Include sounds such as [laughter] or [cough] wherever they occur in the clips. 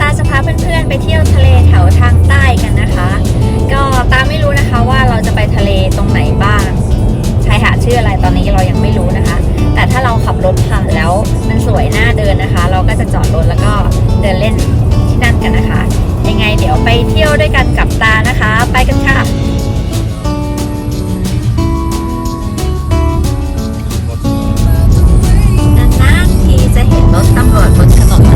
ตาจะพาเพื่อนๆ ไปเที่ยวทะเลแถวทางใต้กันนะคะ ก็ตาไม่รู้นะคะว่าเราจะไปทะเลตรงไหนบ้างชายหาดชื่ออะไรตอนนี้เรายังไม่รู้นะคะ แต่ถ้าเราขับรถผ่านแล้วมันสวยน่าเดินนะคะ เราก็จะจอดรถแล้วก็เดินเล่นที่นั่นกันนะคะ ยังไงเดี๋ยวไปเที่ยวด้วยกันกับตานะคะ ไปกันค่ะนานๆทีจะเห็นรถตำรวจบนถนน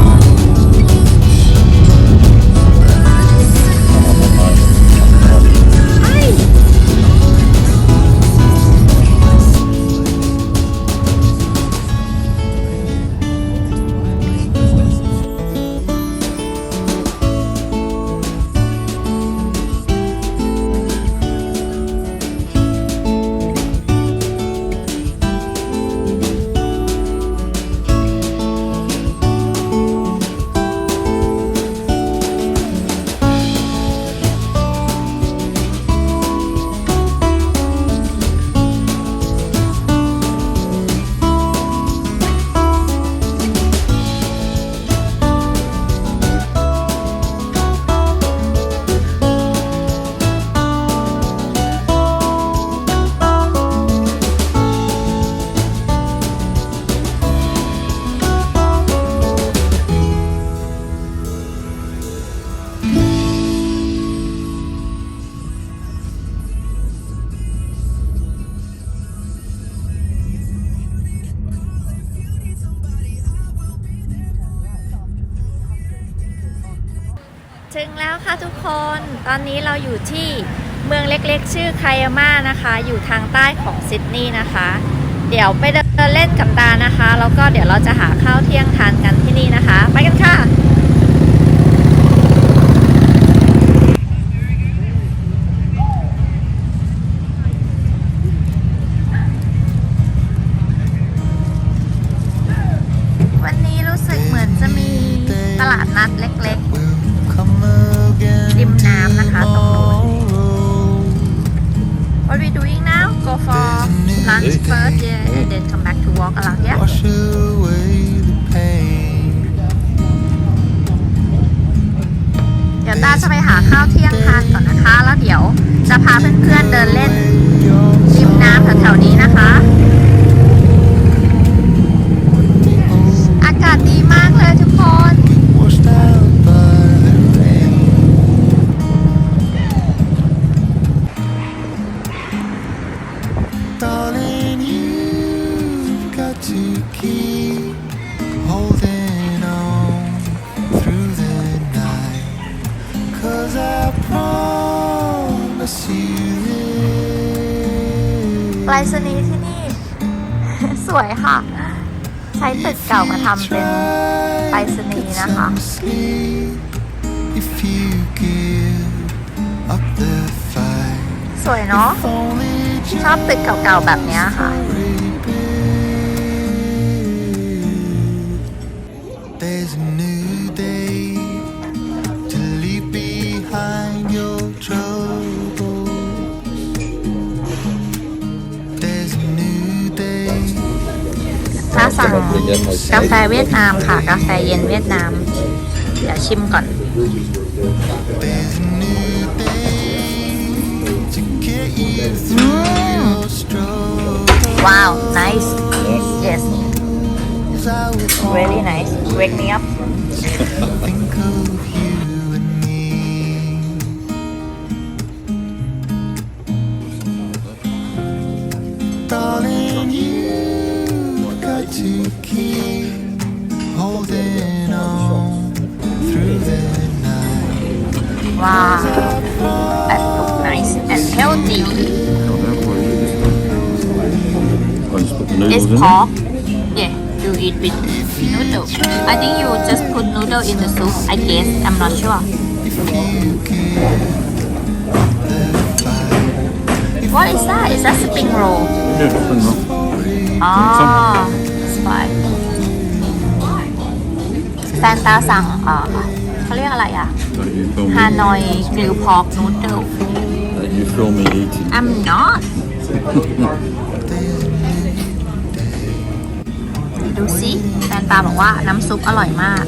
ค่ะทุกคน ตอนนี้เราอยู่ที่เมืองเล็กๆ ชื่อไคยาม่านะคะ อยู่ทางใต้ของซิดนีย์นะคะ เดี๋ยวไปเดินเล่นกับตานะคะ แล้วก็เดี๋ยวเราจะหาข้าวเที่ยงทานกันที่นี่นะคะ ไปกันค่ะ ไปรษณีย์ที่นี่ สวยค่ะ ใช้ตึกเก่ามาทำเป็นไปรษณีย์นะคะ If you give up the fight, สวยเนาะชอบตึกเก่าๆแบบเนี้ยค่ะ There's กาแฟเวียดนามค่ะ กาแฟเย็นเวียดนาม เดี๋ยวชิมก่อน There's a new day to get you through your struggles. ว้าว nice yes As I would very nice wake me up think of you and to keep holding on through the night. Wow, that looks nice and healthy. It's pork. Yeah, you eat with noodle. I think you just put noodle in the soup. I guess I'm not sure. What is that? Is that spring roll? Yeah, spring roll. Ah. บายแฟนตาสั่งเอ่อเขาเรียกอะไรอะ Don't you film ฮา me? นอยกริลพอกนูดเดิล Don't you film me eating? I'm not ดูสิแฟนตาบอกว่าน้ำซุปอร่อยมาก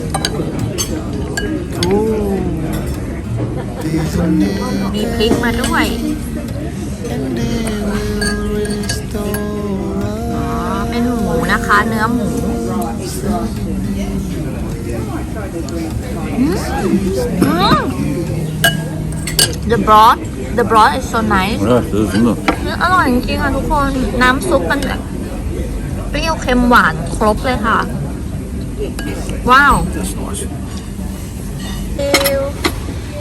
มีพริกมาด้วย นหมูนะคะ เนื้อหมูอืมอืม The broth the broth is so nice Ja, dat is zonde. อร่อยจริงๆค่ะทุกคน น้ำซุปมันแบบเปรี้ยวเค็มหวานครบเลยค่ะ ว้าว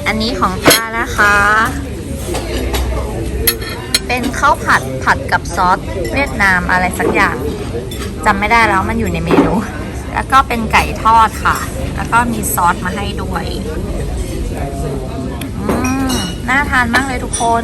อันนี้ของตานะคะ เป็นข้าวผัดผัดกับซอสเวียดนามอะไรสักอย่าง จำไม่ได้แล้วมันอยู่ในเมนู แล้วก็เป็นไก่ทอดค่ะ แล้วก็มีซอสมาให้ด้วยอืมน่าทานมากเลยทุกคน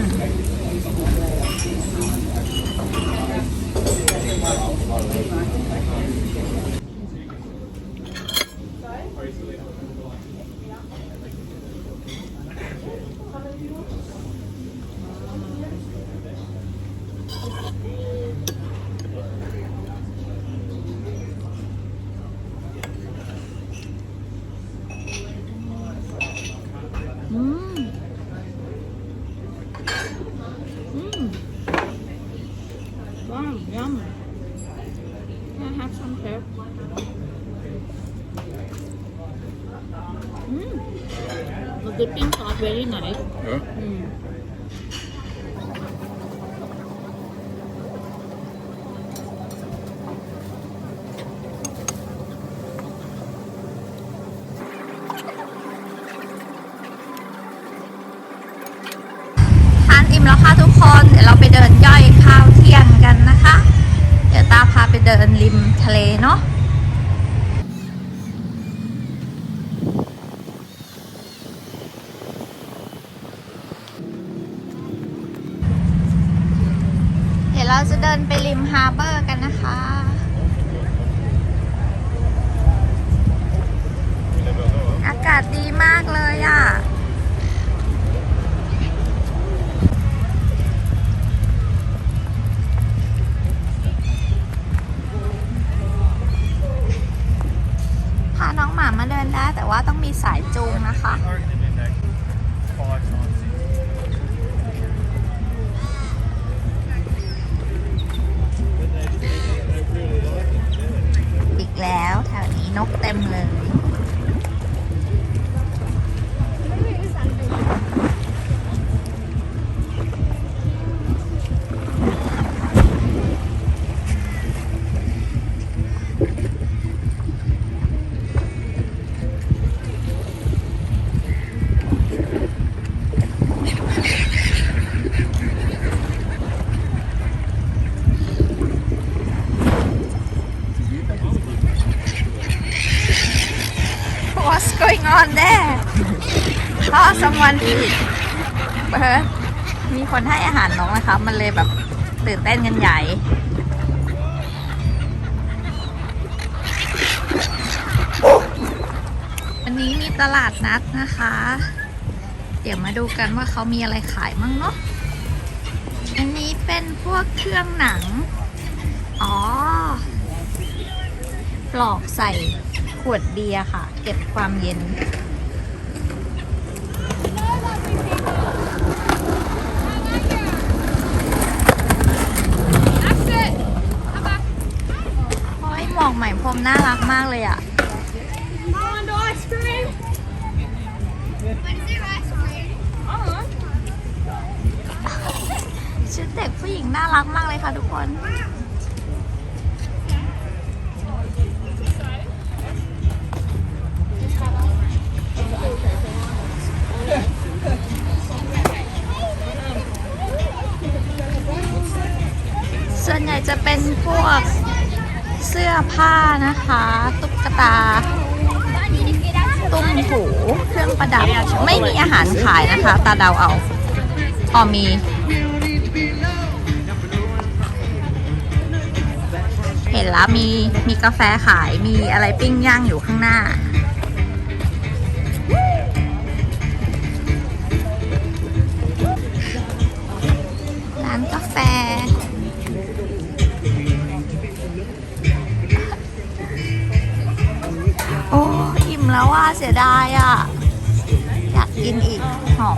อืม อืม ว้าว yum Can I have some too? อืม The dipping sauce very nice Ja. อื Oh someone feed เออมีคนให้อาหารน้องนะคะมันเลยแบบตื่นเต้นกันใหญ่ วันนี้มีตลาดนัดนะคะ เดี๋ยวมาดูกันว่าเขามีอะไรขายมั่งเนาะ อันนี้เป็นพวกเครื่องหนัง อ๋อ ปลอกใส่ขวดเบียร์ค่ะ เก็บความเย็น โอ้ย หมอกไหมพรมน่ารักมากเลยอะ ชุดเด็กผู้หญิงน่ารักมากเลยค่ะทุกคน ส่วนใหญ่จะเป็นพวก เสื้อผ้านะคะ ตุ๊กตา ตุ้มหูเครื่องประดับ ไม่มีอาหารขายนะคะ ตาเดาเอาพอมีเห็นแล้วมีมีกาแฟขายมีอะไรปิ้งย่างอยู่ข้างหน้า เสียดายอะ อยากกินอีกหอม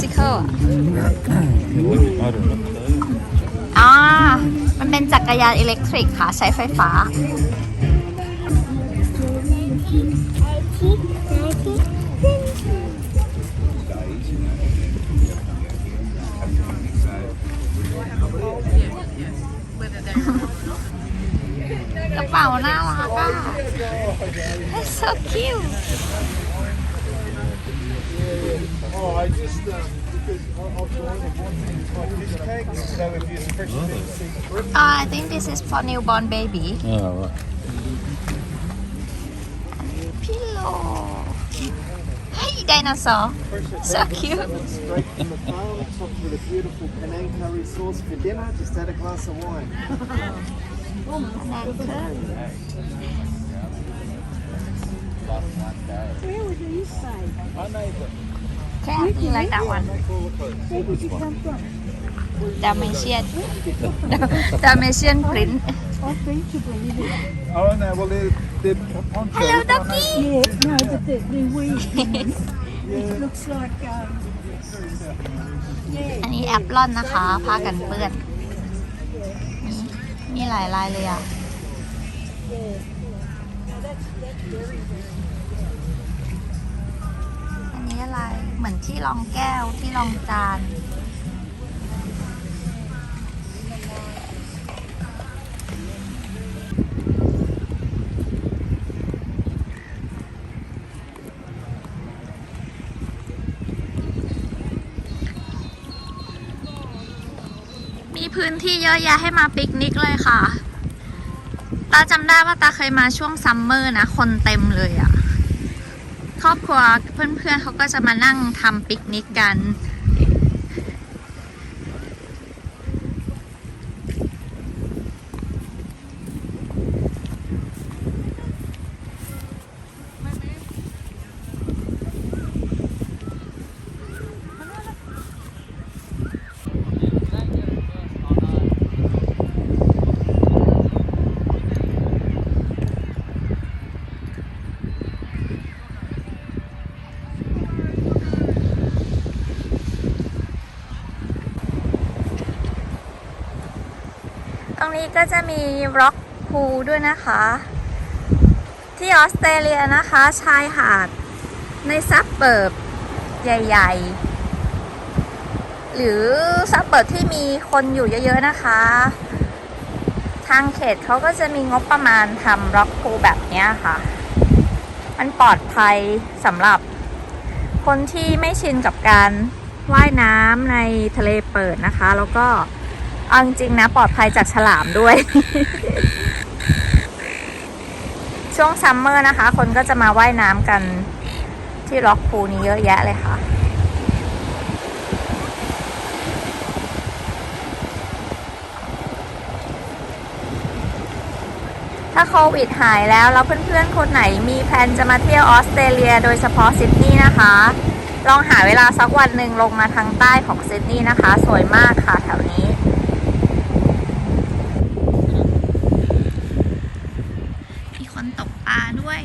ซิเคิลอะมันเป็นจักรยานอิเล็กทริกค่ะ ใช้ไฟฟ้า It's so cute Oh, I just, because I- I've joined the one thing, like fish kegs, so if you're fresh to uh, I think this is for newborn baby Oh, right. pillow Hey dinosaur so cute [laughs] straight from the farm, topped with a beautiful Penang curry sauce for dinner, just add a glass of wine. แค่ like that one Dalmatian Dalmatian print Oh no, well they're, they're poncho. Hello doggy Yeah, no, but the, the wee it looks like um, อันนี้แอปลอนนะคะผ้ากันเปื้อนนี่มีหลายลายเลยอะอันนี้ อะไร เหมือนที่รองแก้วที่รองจานมีพื้นที่เยอะแยะให้มาปิกนิกเลยค่ะ ตาจำได้ว่าตาเคยมาช่วงซัมเมอร์นะ คนเต็มเลยอะ่ะ ครอบครัวเพื่อนๆเขาก็จะมานั่งทำปิกนิกกัน ก็จะมีร็อกพูด้วยนะคะ ที่ออสเตรเลียนะคะชายหาดในซับเบิร์บใหญ่ ๆ หรือซับเบิร์บที่มีคนอยู่เยอะๆนะคะ ทางเขตเขาก็จะมีงบประมาณทำร็อกพูแบบนี้ค่ะ มันปลอดภัยสำหรับคนที่ไม่ชินกับการว่ายน้ำในทะเลเปิดนะคะ แล้วก็ เอาจริงๆนะปลอดภัยจากฉลามด้วย ช่วงซัมเมอร์นะคะ คนก็จะมาว่ายน้ำกันที่ล็อกพูนี้เยอะแยะเลยค่ะถ้าโควิดหายแล้วแล้วเพื่อนๆ คนไหนมีแพลนจะมาเที่ยวออสเตรเลีย โดยเฉพาะซิดนีย์นะคะ ลองหาเวลาสักวันหนึ่งลงมาทางใต้ของซิดนีย์นะคะ สวยมากค่ะแถวนี้ มีคนตกปลาด้วย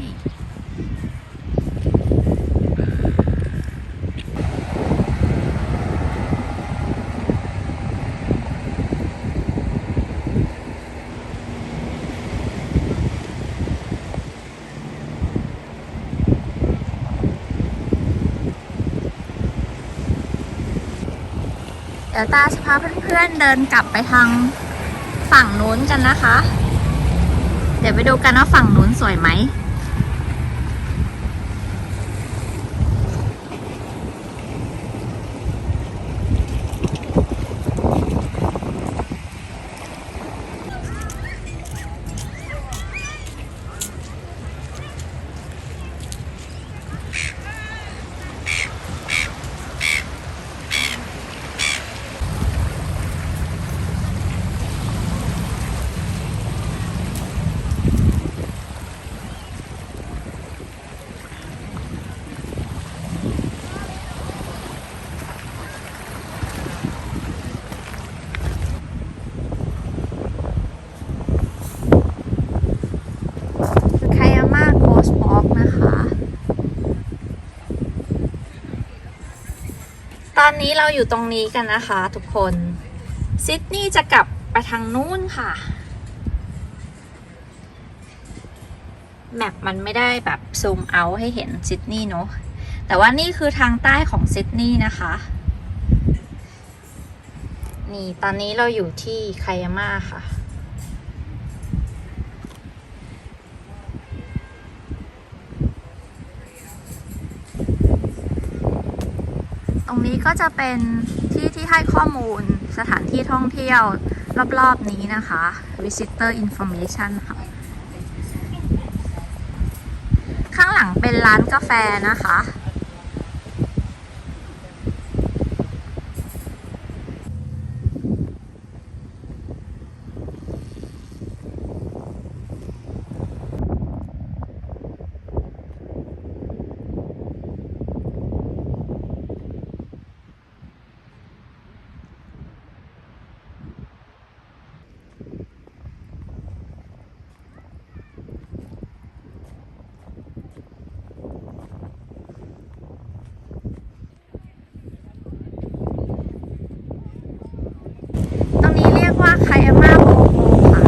เดี๋ยวตาจะพาเพื่อนๆเดินกลับไปทางฝั่งนู้นกันนะคะ เดี๋ยวไปดูกันว่าฝั่งนู้นสวยไหม ไคยาม่าโคสปอกนะคะ ตอ นนี้เราอยู่ตรงนี้กันนะคะ ทุกคนซิดนีย์จะกลับไปทางนู้นค่ะ แมปมันไม่ได้แบบซูมเอาให้เห็นซิดนีย์เนาะแต่ว่านี่คือทางใต้ของซิดนีย์นะคะ นี่ตอนนี้เราอยู่ที่ไคยาม่าค่ะ ต รงนี้ก็จะเป็นที่ที่ให้ข้อมูลสถานที่ท่องเที่ยวรอบๆนี้นะคะ visitor information ค่ะ ข้างหลังเป็นร้านกาแฟนะคะ ตรงนี้เรียกว่าไคอาม่าโบโฮค่ะ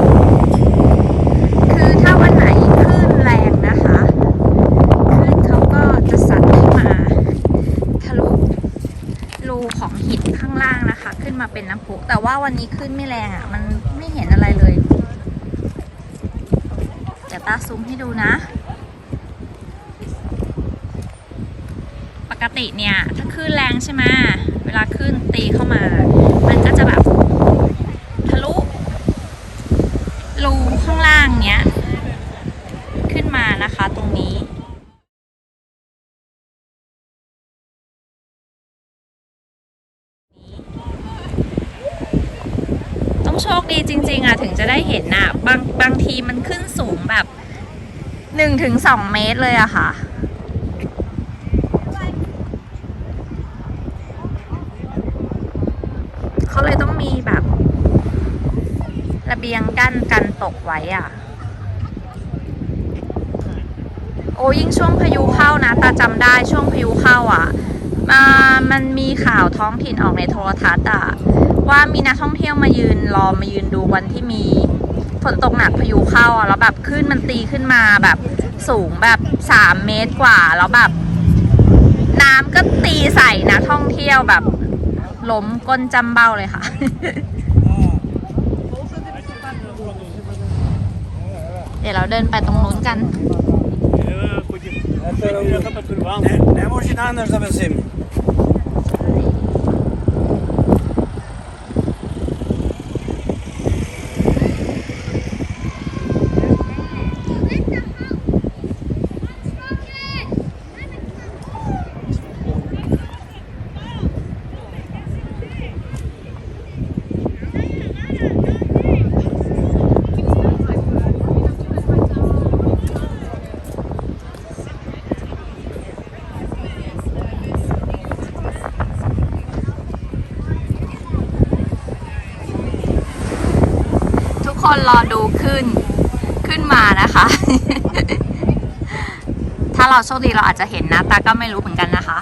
คือถ้าวันไหนคลื่นแรงนะคะคลื่นเขาก็จะสั่นขึ้นมาทะลุรูของหินข้างล่างนะคะ ขึ้นมา เป็นน้ำพุแต่ว่าวันนี้คลื่นไม่แรงอะ มันไม่เห็นอะไรเลยเดี๋ยวตาซูมให้ดูนะ ปกติเนี่ยถ้าคลื่นแรงใช่ไหมเวลาคลื่นตีเข้ามา มันก็จะแบบทะลุรูข้างล่างเนี้ย ขึ้นมานะคะตรงนี้ ต้องโชค ดีจริง ๆอะถึงจะได้เห็นน่ะบางบางทีมันขึ้นสูงแบบหนึ่งถึงสองเมตรเลยอะค่ะ เขาเลยต้องมีแบบ ระเบียงกั้นกันตกไว้อะ โอ้ยิ่งช่วงพายุเข้านะตาจำได้ช่วงพายุเข้าอะมามันมีข่าวท้องถิ่นออกในโทรทัศน์อะ ว่ามีนักท่องเที่ยวมายืนรอมายืนดูวันที่มีฝนตกหนักพายุเข้าอะแล้วแบบขึ้นมันตีขึ้นมาแบบสูงแบบสามเมตรกว่า แล้วแบบ น้ำก็ตีใส่นักท่องเที่ยวแบบล้มก้นจำเบ้าเลยค่ะ เดี๋ยวเราเดินไปตรงนู้นกัน Ne, ne može danas da vezem? คนรอดูขึ้นขึ้นมานะคะ ถ้าเราโชคดีเราอาจจะเห็นนะตาก็ไม่รู้เหมือนกันนะคะ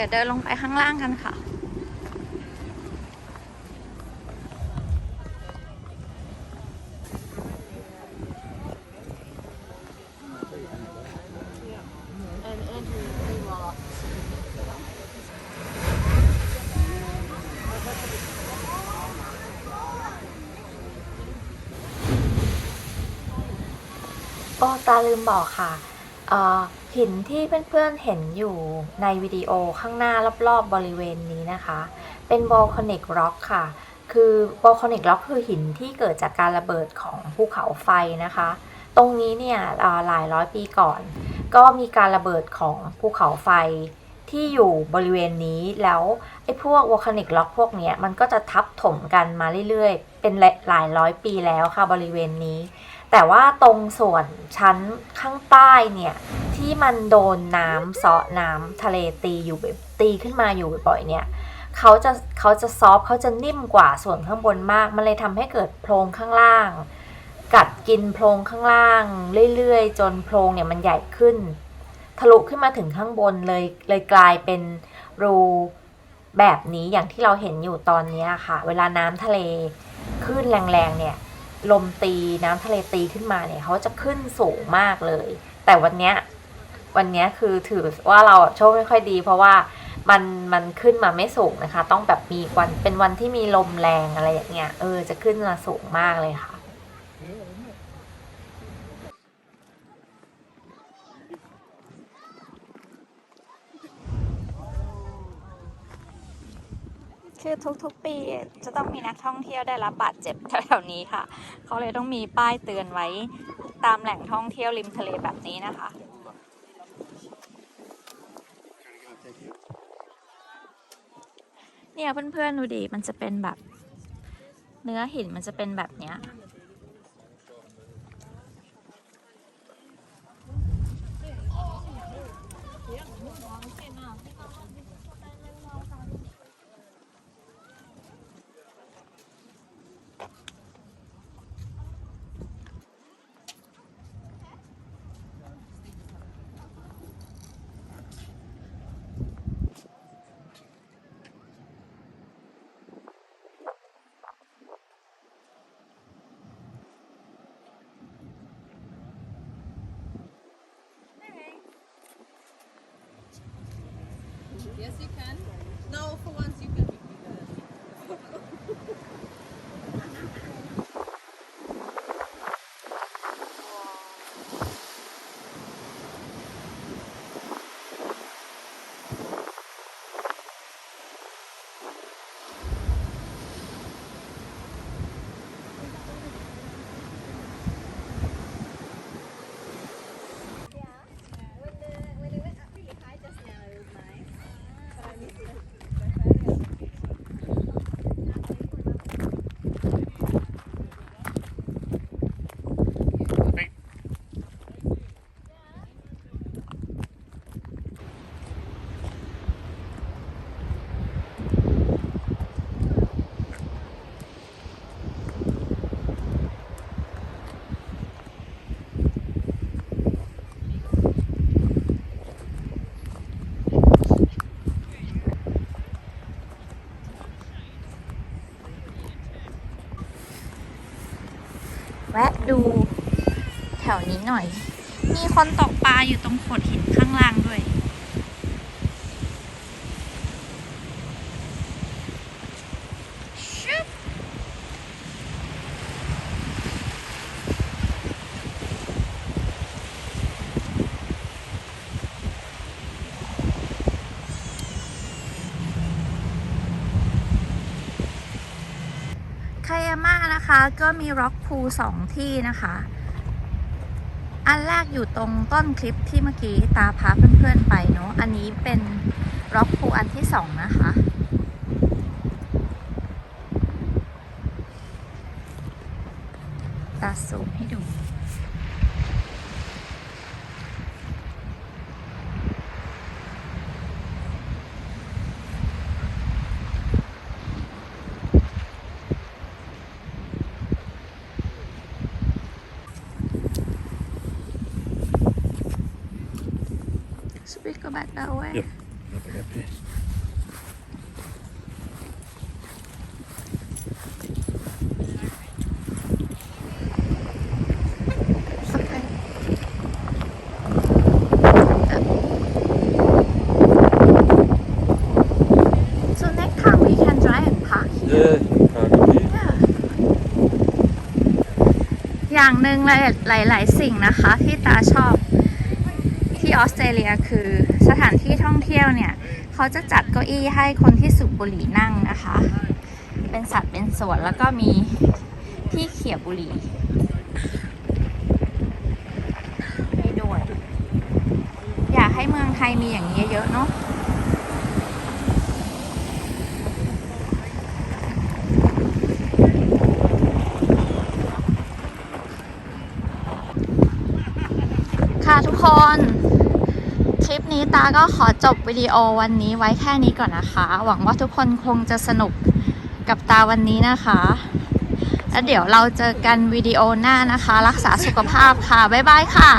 ี๋ยวเดินลงไปข้างล่างกันค่ะ ก็ตาลืมบอกค่ะ หินที่เพื่อนๆเห็นอยู่ในวิดีโอข้างหน้ารอบๆบริเวณนี้นะคะ เป็นวอลคานิกร็อกค่ะ คือวอลคานิกร็อกคือหินที่เกิดจากการระเบิดของภูเขาไฟนะคะ ตรงนี้เนี่ยหลายร้อยปีก่อน ก็มีการระเบิดของภูเขาไฟที่อยู่บริเวณนี้แล้วไอ้พวกวอลคานิกล็อกพวกนี้มันก็จะทับถมกันมาเรื่อยๆ เป็นหลายร้อยปีแล้วค่ะบริเวณนี้ แต่ว่าตรงส่วนชั้นข้างใต้เนี่ย ที่มันโดนน้ำเซาะน้ำทะเลตีอยู่แบบตีขึ้นมาอยู่บ่อยๆเนี่ยเขาจะเขาจะซอฟเขาจะนิ่มกว่าส่วนข้างบนมาก มันเลยทำให้เกิดโพรงข้างล่าง กัดกินโพรงข้างล่าง เรื่อยๆ จนโพรงเนี่ยมันใหญ่ขึ้น ทะลุขึ้นมาถึงข้างบนเลยเลยกลายเป็นรูแบบนี้อย่างที่เราเห็นอยู่ตอนนี้ค่ะ เวลาน้ำทะเลขึ้นแรงๆเนี่ย ลมตีน้ำทะเลตีขึ้นมาเนี่ยเขาจะขึ้นสูงมากเลย แต่วันเนี้ยวันเนี้ยคือถือว่าเราโชคไม่ค่อยดี เพราะว่ามันมันขึ้นมาไม่สูงนะคะ ต้องแบบมีวันเป็นวันที่มีลมแรงอะไรอย่างเงี้ยเออจะขึ้นมาสูงมากเลยค่ะ คือทุกๆปีจะต้องมีนักท่องเที่ยวได้รับบาดเจ็บแถวๆนี้ค่ะ เขาเลยต้องมีป้ายเตือนไว้ตามแหล่งท่องเที่ยวริมทะเลแบบนี้นะคะเนี่ยเพื่อนๆดูดิมันจะเป็นแบบ เนื้อหินมันจะเป็นแบบเนี้ย แวะดูแถวนี้หน่อย มีคนตกปลาอยู่ตรงโขดหินข้างล่างด้วย ชึบไคยาม่านะคะ ก็มีร็อกพูสองที่นะคะ อันแรกอยู่ตรงต้นคลิปที่เมื่อกี้ตาพาเพื่อนๆไปเนาะอันนี้เป็นร็อกพูอันที่สองนะคะตาสูมให้ดู go back that way? Yep. Nothing up here. Okay. So next time we can drive and park here. Yeah, you can park up here. Yeah. อย่างหนึ่งหลายหลายๆสิ่งนะคะที่ตาชอบ ที่ออสเตรเลียคือสถานที่ท่องเที่ยวเนี่ย เขาจะจัดเก้าอี้ให้คนที่สูบบุหรี่นั่งนะคะ เป็นสัตว์เป็นส่วนแล้วก็มีที่เขี่ยบุหรี่ให้ด้วย อยากให้เมืองไทยมีอย่างนี้เยอะเนาะทุกคน คลิป นี้ตาก็ขอจบวิดีโอวันนี้ไว้แค่นี้ก่อนนะคะ หวังว่าทุกคนคงจะสนุกกับตาวันนี้นะคะ แล้วเดี๋ยวเราเจอกันวิดีโอหน้านะคะ รักษาสุขภาพค่ะ บ๊ายบายค่ะ